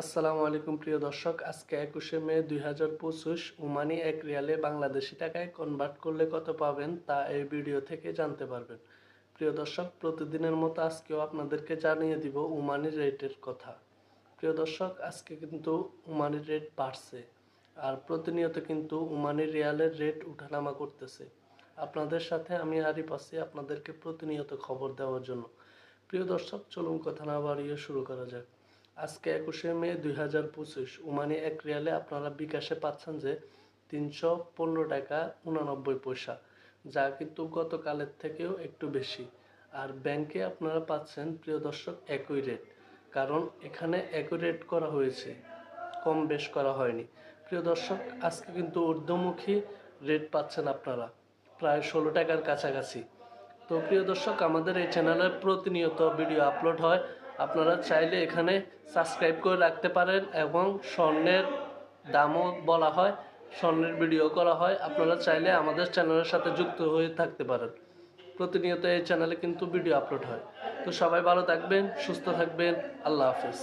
আসসালামু আলাইকুম, প্রিয় দর্শক। আজকে একুশে মে দুই হাজার পঁচিশ ওমানি এক রিয়ালে বাংলাদেশি টাকায় কনভার্ট করলে কত পাবেন তা এই ভিডিও থেকে জানতে পারবেন। প্রিয় দর্শক, প্রতিদিনের মতো আজকেও আপনাদেরকে জানিয়ে দিব ওমানি রেটের কথা। প্রিয় দর্শক, আজকে কিন্তু ওমানি রেট বাড়ছে আর প্রতিনিয়ত কিন্তু ওমানি রিয়ালের রেট উঠানামা করতেছে। আপনাদের সাথে আমি আরিফ আছি আপনাদেরকে প্রতিনিয়ত খবর দেওয়ার জন্য। প্রিয় দর্শক, চলুন কথা না বাড়িয়ে শুরু করা যাক। আজকে একুশে মে দুই হাজার পঁচিশ ওমানি এক রিয়ালে আপনারা বিকাশে পাচ্ছেন যে তিনশো পনেরো টাকা উনানব্বই পয়সা, যা কিন্তু গতকালের থেকেও একটু বেশি। আর ব্যাংকে আপনারা পাচ্ছেন, প্রিয় দর্শক, একই রেট কারণ এখানে একই রেট করা হয়েছে, কম বেশ করা হয়নি। প্রিয় দর্শক, আজকে কিন্তু ঊর্ধ্বমুখী রেট পাচ্ছেন আপনারা, প্রায় ষোলো টাকার কাছাকাছি। তো প্রিয় দর্শক, আমাদের এই চ্যানেলে প্রতিনিয়ত ভিডিও আপলোড হয়। আপনারা চাইলে এখানে সাবস্ক্রাইব করে রাখতে পারেন এবং স্বর্ণের দামও বলা হয়, স্বর্ণের ভিডিও করা হয়। আপনারা চাইলে আমাদের চ্যানেলের সাথে যুক্ত হয়ে থাকতে পারেন। প্রতিনিয়ত এই চ্যানেলে কিন্তু ভিডিও আপলোড হয়। তো সবাই ভালো থাকবেন, সুস্থ থাকবেন। আল্লাহ হাফেজ।